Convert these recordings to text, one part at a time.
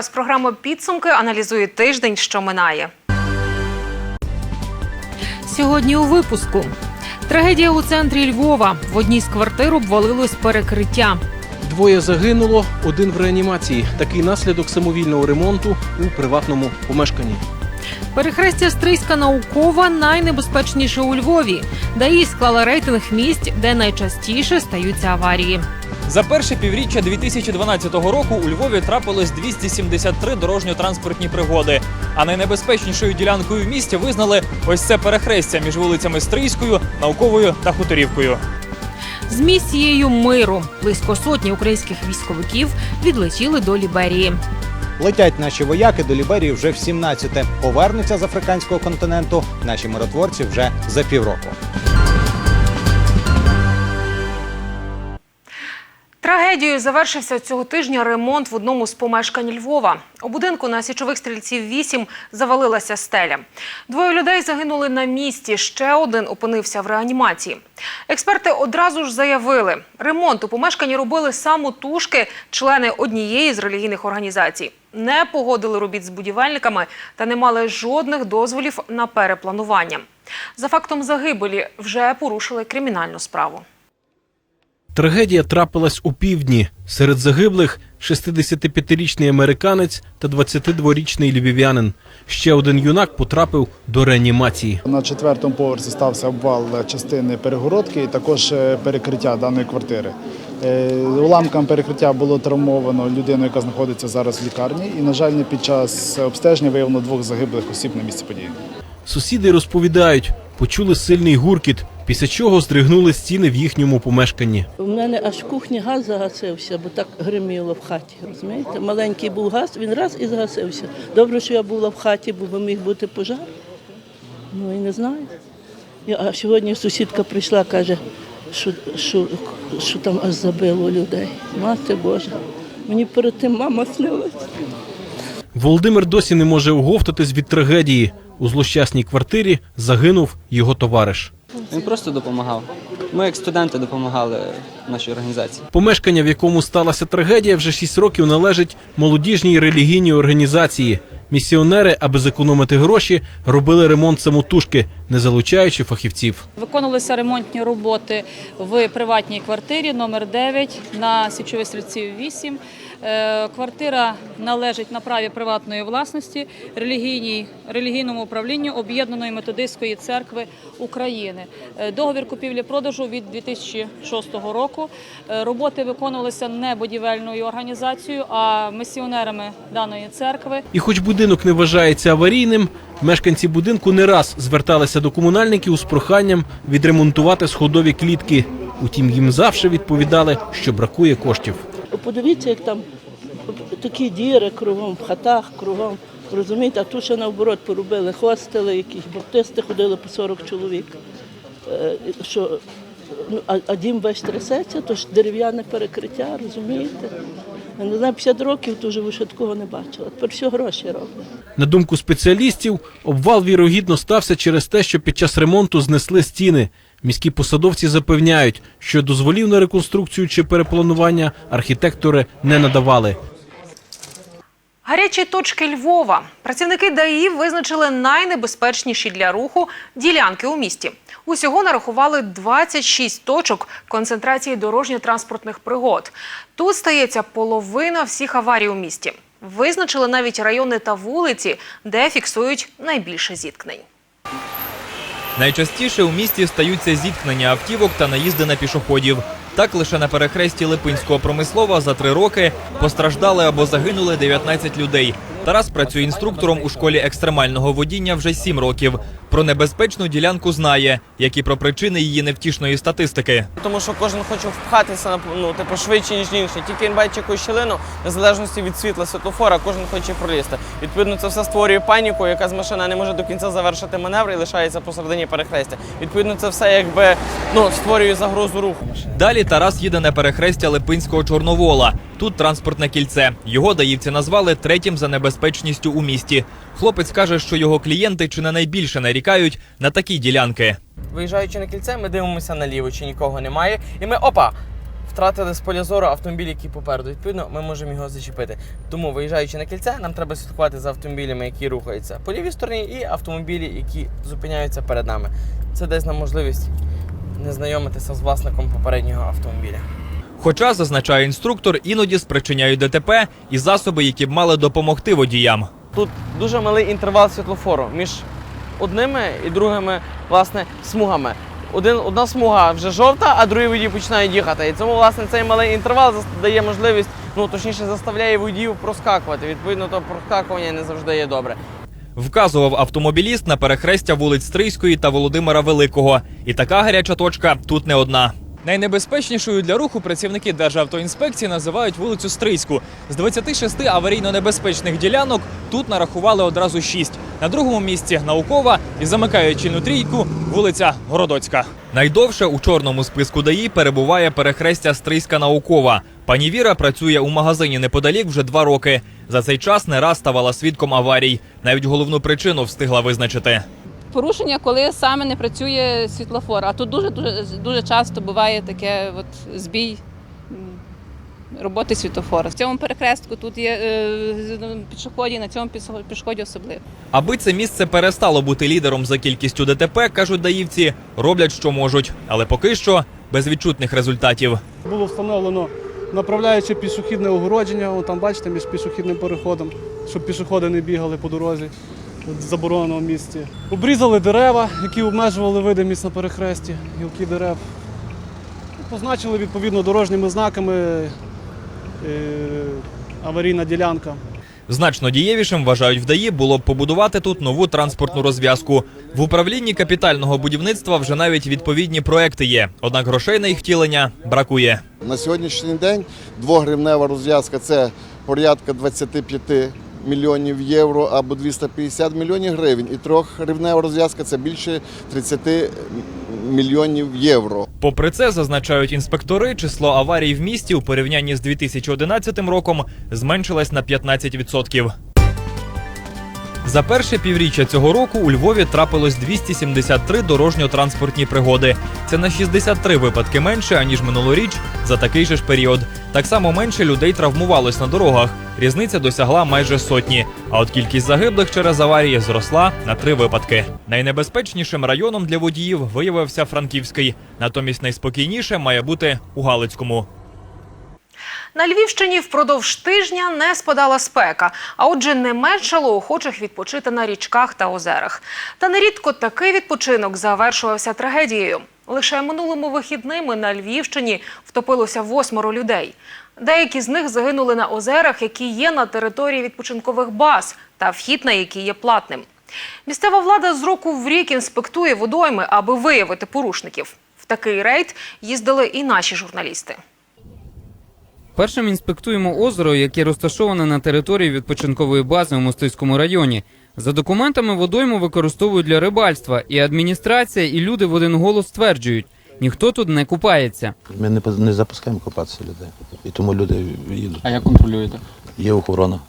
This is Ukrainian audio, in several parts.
Вас. Програма підсумки аналізує тиждень, що минає. Сьогодні у випуску трагедія у центрі Львова. В одній з квартир обвалилось перекриття. Двоє загинуло, один в реанімації. Такий наслідок самовільного ремонту у приватному помешканні. Перехрестя Стрийська наукова найнебезпечніше у Львові. ДАІ склала рейтинг місць, де найчастіше стаються аварії. За перше півріччя 2012 року у Львові трапилось 273 дорожньо-транспортні пригоди. А найнебезпечнішою ділянкою в місті визнали ось це перехрестя між вулицями Стрийською, Науковою та Хуторівкою. З місією миру близько сотні українських військовиків відлетіли до Ліберії. Летять наші вояки до Ліберії вже в 17-те. Повернуться з африканського континенту наші миротворці вже за півроку. Трагедією завершився цього тижня ремонт в одному з помешкань Львова. У будинку на січових стрільців 8 завалилася стеля. Двоє людей загинули на місці. Ще один опинився в реанімації. Експерти одразу ж заявили, ремонт у помешканні робили самотужки члени однієї з релігійних організацій. Не погодили робіт з будівельниками та не мали жодних дозволів на перепланування. За фактом загибелі вже порушили кримінальну справу. Трагедія трапилась у півдні. Серед загиблих 65-річний американець та 22-річний львів'янин. Ще один юнак потрапив до реанімації. На четвертому поверсі стався обвал частини перегородки і також е, перекриття даної квартири. Е, Уламком перекриття було травмовано людину, яка знаходиться зараз в лікарні. І, на жаль, під час обстеження виявлено двох загиблих осіб на місці події. Сусіди розповідають, почули сильний гуркіт, після чого здригнули стіни в їхньому помешканні. У мене аж в кухні газ загасився, бо так гриміло в хаті. Розумієте? Маленький був газ, він раз і згасився. Добре, що я була в хаті, бо міг бути пожар. Ну і не знаю. А сьогодні сусідка прийшла, каже, що, що, що там аж забило людей. Мати Божа. Мені перед тим мама снилась. Володимир досі не може оговтатись від трагедії. У злощасній квартирі загинув його товариш. Він просто допомагав. Ми, як студенти, допомагали нашій організації. Помешкання, в якому сталася трагедія, вже 6 років належить молодіжній релігійній організації. Місіонери, аби зекономити гроші, робили ремонт самотужки, не залучаючи фахівців. Виконувалися ремонтні роботи в приватній квартирі номер 9 на Січовій стрільців 8. Е, Квартира належить на праві приватної власності релігійній, релігійному управлінню Об'єднаної методистської церкви України. Е, Договір купівлі-продажу від 2006 року. Е, Роботи виконувалися не будівельною організацією, а місіонерами даної церкви. І хоч будинок не вважається аварійним, мешканці будинку не раз зверталися до комунальників з проханням відремонтувати сходові клітки. Утім, їм завжди відповідали, що бракує коштів. Подивіться, як там такі діри кругом, в хатах кругом. Розумієте, а тут ще наоборот поробили хостели, якісь баптисти ходили по 40 чоловік. Е, Що, ну, а, а дім весь трясеться, то ж дерев'яне перекриття, розумієте? Я не знаю, 50 років то вже ще такого не бачила. Тепер все гроші роблять. На думку спеціалістів, обвал вірогідно стався через те, що під час ремонту знесли стіни. Міські посадовці запевняють, що дозволів на реконструкцію чи перепланування архітектори не надавали. Гарячі точки Львова. Працівники ДАІ визначили найнебезпечніші для руху ділянки у місті. Усього нарахували 26 точок концентрації дорожньо-транспортних пригод. Тут стається половина всіх аварій у місті. Визначили навіть райони та вулиці, де фіксують найбільше зіткнень. Найчастіше у місті стаються зіткнення автівок та наїзди на пішоходів. Так лише на перехресті Липинського промислова за три роки постраждали або загинули 19 людей. Тарас працює інструктором у школі екстремального водіння вже сім років. Про небезпечну ділянку знає, як і про причини її невтішної статистики. Тому що кожен хоче впхатися ну, типу, швидше, ніж інший. Тільки він бачить якусь щілину, незалежності від світла світлофора, кожен хоче пролізти. Відповідно, це все створює паніку, яка з машина не може до кінця завершити маневр і лишається посередині перехрестя. Відповідно, це все якби ну, створює загрозу руху. Далі Тарас їде на перехрестя Липинського Чорновола. Тут транспортне кільце. Його даївці назвали третім за небезпечністю у місті. Хлопець каже, що його клієнти чи не найбільше нарікають на такі ділянки. Виїжджаючи на кільце, ми дивимося наліво, чи нікого немає. І ми опа! втратили з поля зору автомобіль, який попереду. Відповідно, ми можемо його зачепити. Тому, виїжджаючи на кільце, нам треба слідкувати за автомобілями, які рухаються по лівій стороні, і автомобілі, які зупиняються перед нами. Це дасть нам можливість не знайомитися з власником попереднього автомобіля. Хоча, зазначає інструктор, іноді спричиняють ДТП і засоби, які б мали допомогти водіям. Тут дуже малий інтервал світлофору між одними і другими власне смугами. Один, одна смуга вже жовта, а другі водії починають їхати. І тому власне цей малий інтервал дає можливість, ну точніше, заставляє водіїв проскакувати. Відповідно, то проскакування не завжди є добре. Вказував автомобіліст на перехрестя вулиць Стрийської та Володимира Великого. І така гаряча точка тут не одна. Найнебезпечнішою для руху працівники Державтоінспекції називають вулицю Стрийську. З 26 аварійно-небезпечних ділянок тут нарахували одразу 6. На другому місці наукова і замикаючи на трійку вулиця Городоцька. Найдовше у чорному списку ДАІ перебуває перехрестя Стрийська наукова. Пані Віра працює у магазині неподалік вже два роки. За цей час не раз ставала свідком аварій. Навіть головну причину встигла визначити. Порушення, коли саме не працює світлофор. А тут дуже дуже дуже часто буває таке от збій роботи світлофора. В цьому перехрестку тут є е, пішоході, на цьому пішо- пішоході особливо. Аби це місце перестало бути лідером за кількістю ДТП, кажуть даївці, роблять що можуть, але поки що без відчутних результатів. Було встановлено направляючи пішохідне огородження, О, там бачите, між пішохідним переходом, щоб пішоходи не бігали по дорозі в забороненому місці. Обрізали дерева, які обмежували видимість на перехресті, гілки дерев. Позначили відповідно дорожніми знаками е, аварійна ділянка. Значно дієвішим вважають в ДАІ було б побудувати тут нову транспортну розв'язку. В управлінні капітального будівництва вже навіть відповідні проекти є. Однак грошей на їх втілення бракує. На сьогоднішній день двогривнева розв'язка це порядка 25 мільйонів євро або 250 мільйонів гривень. І трьохривнева розв'язка це більше 30 мільйонів євро. Попри це, зазначають інспектори, число аварій в місті у порівнянні з 2011 роком зменшилось на 15%. За перше півріччя цього року у Львові трапилось 273 дорожньо-транспортні пригоди. Це на 63 випадки менше, аніж минулоріч за такий же ж період. Так само менше людей травмувалось на дорогах. Різниця досягла майже сотні. А от кількість загиблих через аварії зросла на три випадки. Найнебезпечнішим районом для водіїв виявився Франківський. Натомість найспокійніше має бути у Галицькому. На Львівщині впродовж тижня не спадала спека, а отже, не меншало охочих відпочити на річках та озерах. Та нерідко такий відпочинок завершувався трагедією. Лише минулими вихідними на Львівщині втопилося восьмеро людей. Деякі з них загинули на озерах, які є на території відпочинкових баз, та вхід на які є платним. Місцева влада з року в рік інспектує водойми, аби виявити порушників. В такий рейд їздили і наші журналісти. Першим інспектуємо озеро, яке розташоване на території відпочинкової бази у Мостиському районі. За документами водойму використовують для рибальства, і адміністрація, і люди в один голос стверджують, ніхто тут не купається. Ми не, не запускаємо купатися людей. І тому люди їдуть. А як контролюєте? Є охорона.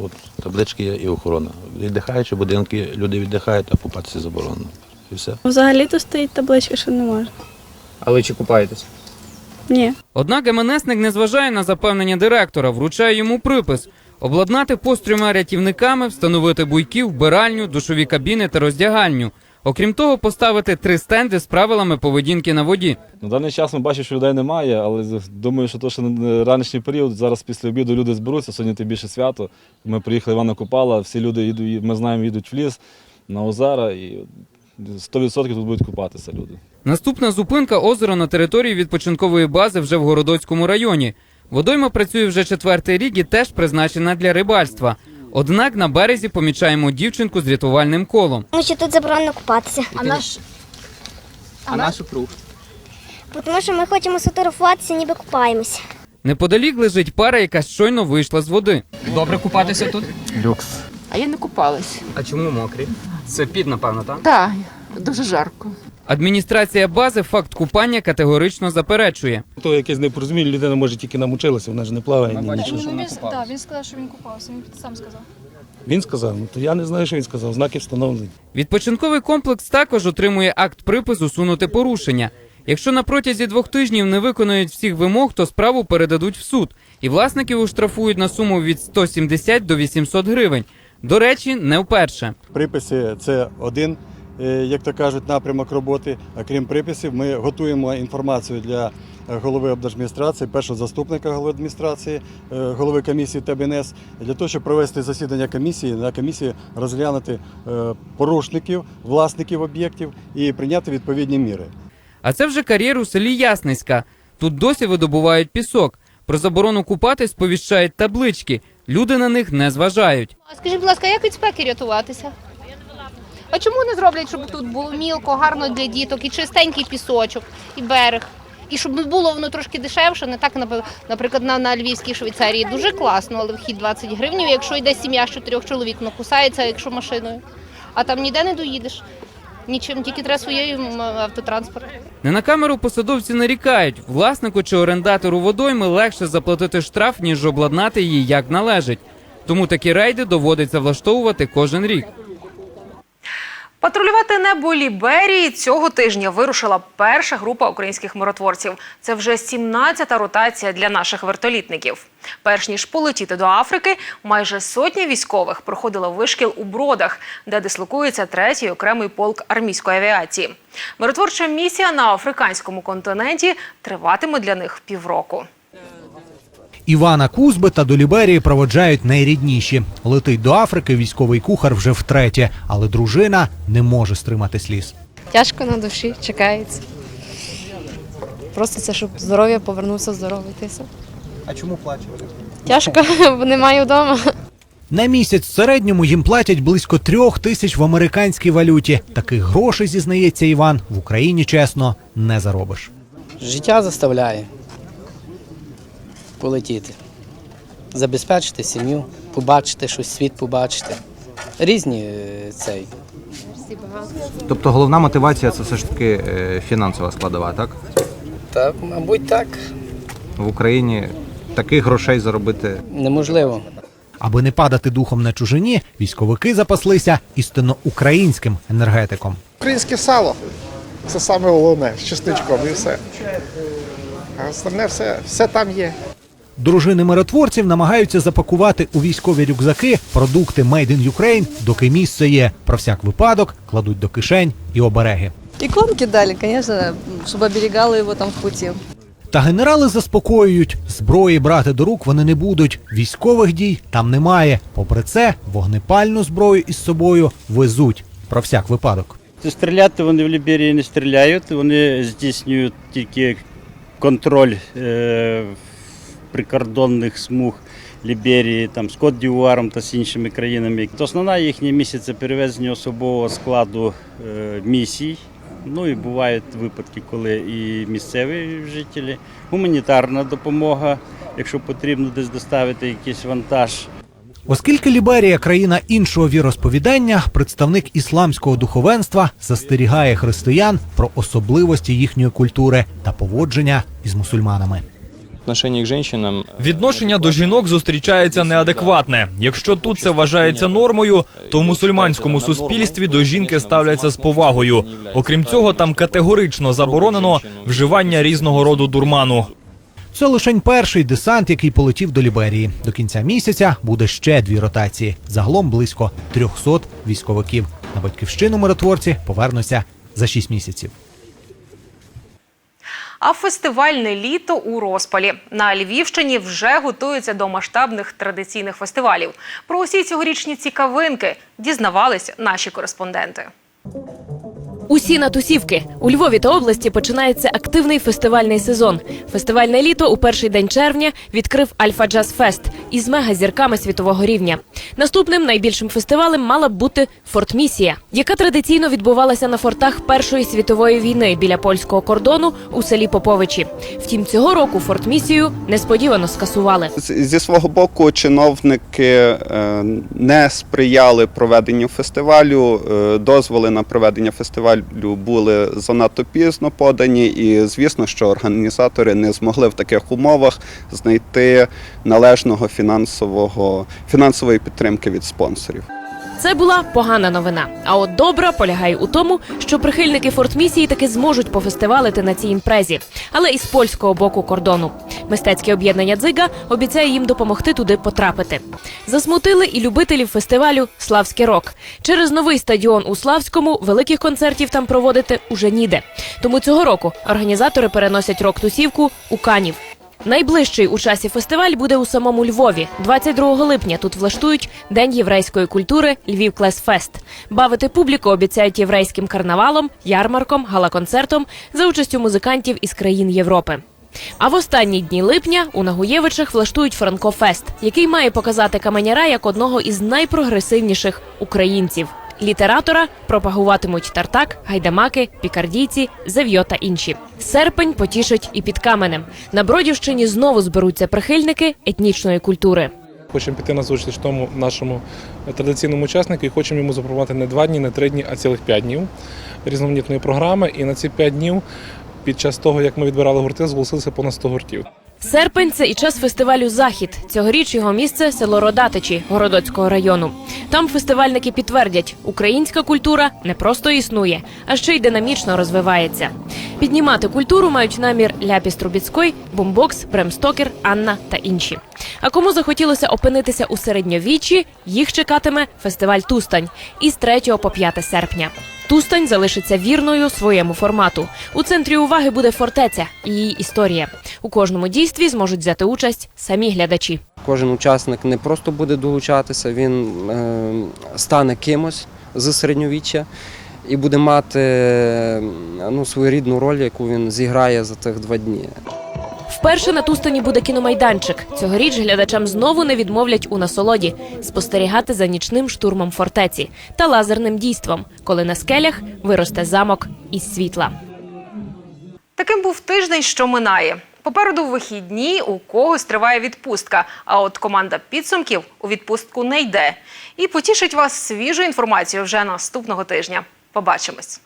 От таблички є і охорона. Віддихаючи будинки, люди віддихають, а купатися заборонено. І все. Взагалі то стоїть табличка, що не можна. Але чи купаєтесь? Ні. Однак МНСник не зважає на запевнення директора, вручає йому припис обладнати пост трьома рятівниками, встановити буйки, вбиральню, душові кабіни та роздягальню. Окрім того, поставити три стенди з правилами поведінки на воді. На даний час ми бачимо, що людей немає, але думаю, що то, що ранішній період, зараз після обіду люди зберуться, сьогодні тим більше свято. Ми приїхали Івана Купала, всі люди їдуть, ми знаємо, їдуть в ліс, на озера і 100% тут будуть купатися люди. Наступна зупинка озеро на території відпочинкової бази вже в Городоцькому районі. Водойма працює вже четвертий рік і теж призначена для рибальства. Однак на березі помічаємо дівчинку з рятувальним колом. Тому що тут заборонено купатися. А наш А наш круг? Тому що ми хочемо сфотографуватися, ніби купаємося. Неподалік лежить пара, яка щойно вийшла з води. Добре купатися тут? Люкс. А я не купалась. А чому мокрі? Це під, напевно, так? Так, дуже жарко. Адміністрація бази факт купання категорично заперечує. То якесь непорозуміння, людина може тільки намучилася, вона ж не плаває ні нічого. що вона купалась. він сказав, що він купався. Він сам сказав. Він сказав, ну то я не знаю, що він сказав, знаки встановлені. Відпочинковий комплекс також отримує акт припису усунути порушення. Якщо на протязі двох тижнів не виконують всіх вимог, то справу передадуть в суд, і власників оштрафують на суму від 170 до 800 гривень. До речі, не вперше. Приписи це один, як то кажуть, напрямок роботи. А крім приписів, ми готуємо інформацію для е, голови облдержадміністрації, першого заступника голови адміністрації, е, голови комісії ТБНС, для того, щоб провести засідання комісії, на комісії розглянути е, порушників, власників об'єктів і прийняти відповідні міри. А це вже кар'єр у селі Ясницька. Тут досі видобувають пісок. Про заборону купати сповіщають таблички. Люди на них не зважають. А скажіть, будь ласка, як від спеки рятуватися? А чому не зроблять, щоб тут було мілко, гарно для діток, і чистенький пісочок, і берег? І щоб було воно трошки дешевше, не так, наприклад, на, на Львівській Швейцарії дуже класно, але вхід 20 гривень, якщо йде сім'я з чотирьох чоловік, ну кусається, якщо машиною. А там ніде не доїдеш. Нічим, тільки треба своєю автотранспорт. Не на камеру посадовці нарікають. Власнику чи орендатору водойми легше заплатити штраф, ніж обладнати її як належить. Тому такі рейди доводиться влаштовувати кожен рік. Патрулювати небо Ліберії цього тижня вирушила перша група українських миротворців. Це вже 17-та ротація для наших вертолітників. Перш ніж полетіти до Африки, майже сотня військових проходила вишкіл у бродах, де дислокується третій окремий полк армійської авіації. Миротворча місія на африканському континенті триватиме для них півроку. Івана Кузбита до Ліберії проводжають найрідніші. Летить до Африки військовий кухар вже втретє, але дружина не може стримати сліз. Тяжко на душі, чекається. Просто це, щоб здоров'я повернувся здоровий. ти все. А чому плаче? Тяжко, бо немає вдома. На місяць в середньому їм платять близько трьох тисяч в американській валюті. Таких грошей, зізнається Іван, в Україні чесно не заробиш. Життя заставляє полетіти, забезпечити сім'ю, побачити щось, світ побачити. Різні е, цей. Тобто головна мотивація це все ж таки е, фінансова складова, так? Та, мабуть, так. В Україні таких грошей заробити Неможливо. Аби не падати духом на чужині, військовики запаслися істинно українським енергетиком. Українське сало. Це саме головне, з чесничком і все. А остальне все, все там є. Дружини миротворців намагаються запакувати у військові рюкзаки продукти Made in Ukraine, доки місце є. Про всяк випадок кладуть до кишень і обереги. Иконки дали, конечно, чтобы оберегало его там в пути. Та генерали заспокоюють, зброї брати до рук вони не будуть. Військових дій там немає. Попри це, вогнепальну зброю із собою везуть. Про всяк випадок. Стріляти вони в Ліберії не стріляють, вони здійснюють тільки контроль е, прикордонних смуг Ліберії, там, з Кот-Дівуаром та з іншими країнами. То Основна їхня місія це перевезення особового складу е, місій. Ну і бувають випадки, коли і місцеві жителі, гуманітарна допомога, якщо потрібно десь доставити якийсь вантаж. Оскільки Ліберія країна іншого віросповідання, представник ісламського духовенства застерігає християн про особливості їхньої культури та поводження із мусульманами. Женщинам відношення до жінок зустрічається неадекватне. Якщо тут це вважається нормою, то в мусульманському суспільстві до жінки ставляться з повагою. Окрім цього, там категорично заборонено вживання різного роду дурману. Це лишень перший десант, який полетів до Ліберії. До кінця місяця буде ще дві ротації. Загалом близько 300 військовиків. На батьківщину миротворці повернуться за 6 місяців. А фестивальне літо у розпалі на Львівщині вже готуються до масштабних традиційних фестивалів. Про усі цьогорічні цікавинки дізнавались наші кореспонденти. Усі на тусівки у Львові та області починається активний фестивальний сезон. Фестивальне літо у перший день червня відкрив Альфа Джаз Фест із мегазірками світового рівня. Наступним найбільшим фестивалем мала б бути Фортмісія, яка традиційно відбувалася на фортах Першої світової війни біля польського кордону у селі Поповичі. Втім, цього року Фортмісію несподівано скасували. Зі свого боку, чиновники е, не сприяли проведенню фестивалю. Е, Дозволи на проведення фестивалю були занадто пізно подані, і звісно, що організатори не змогли в таких умовах знайти належного фінансового фінансової підтримки від спонсорів. Це була погана новина. А от добра полягає у тому, що прихильники фортмісії таки зможуть пофестивалити на цій імпрезі, але із польського боку кордону. Мистецьке об'єднання Дзига обіцяє їм допомогти туди потрапити. Засмутили і любителів фестивалю Славський рок. Через новий стадіон у Славському великих концертів там проводити уже ніде. Тому цього року організатори переносять рок-тусівку у Канів. Найближчий у часі фестиваль буде у самому Львові. 22 липня тут влаштують День єврейської культури Львів Клес Фест. Бавити публіку обіцяють єврейським карнавалом, ярмарком, галаконцертом за участю музикантів із країн Європи. А в останні дні липня у Нагуєвичах влаштують Франкофест, який має показати каменяра як одного із найпрогресивніших українців. Літератора пропагуватимуть тартак, гайдамаки, пікардійці, зев'йо та інші. Серпень потішить і під каменем. На Бродівщині знову зберуться прихильники етнічної культури. Хочемо піти на зустріч тому нашому традиційному учаснику і хочемо йому запропонувати не два дні, не три дні, а цілих п'ять днів різноманітної програми. І на ці п'ять днів, під час того, як ми відбирали гурти, зголосилися понад 100 гуртів. Серпень це і час фестивалю Захід. Цьогоріч його місце село Родатичі Городоцького району. Там фестивальники підтвердять, українська культура не просто існує, а ще й динамічно розвивається. Піднімати культуру мають намір Ляпіс Трубіцький, Бумбокс, Брем Стокер, Анна та інші. А кому захотілося опинитися у середньовіччі, їх чекатиме фестиваль Тустань із 3 по 5 серпня. Тустань залишиться вірною своєму формату. У центрі уваги буде фортеця і її історія. У кожному дійстві зможуть взяти участь самі глядачі. Кожен учасник не просто буде долучатися, він е, стане кимось з середньовіччя і буде мати е, ну, своєрідну роль, яку він зіграє за тих два дні. Вперше на Тустані буде кіномайданчик. Цьогоріч глядачам знову не відмовлять у насолоді спостерігати за нічним штурмом фортеці та лазерним дійством, коли на скелях виросте замок із світла. Таким був тиждень, що минає. Попереду вихідні у когось триває відпустка. А от команда підсумків у відпустку не йде. І потішить вас свіжою інформацією вже наступного тижня. Побачимось.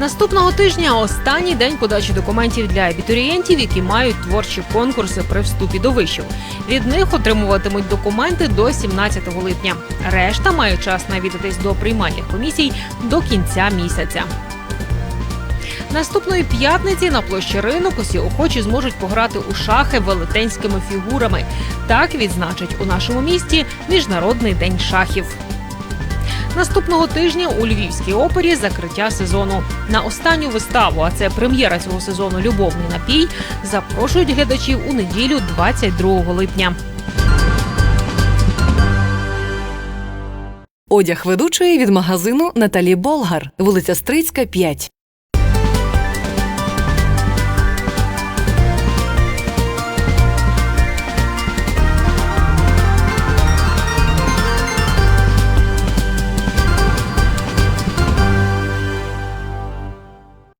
Наступного тижня останній день подачі документів для абітурієнтів, які мають творчі конкурси при вступі до вишів. Від них отримуватимуть документи до 17 липня. Решта має час навідатись до приймальних комісій до кінця місяця. Наступної п'ятниці на площі ринок усі охочі зможуть пограти у шахи велетенськими фігурами. Так відзначать у нашому місті Міжнародний день шахів. Наступного тижня у Львівській опері закриття сезону. На останню виставу, а це прем'єра цього сезону Любовний напій, запрошують глядачів у неділю 22 липня. Одяг ведучої від магазину Наталі Болгар, вулиця Стрицька, 5.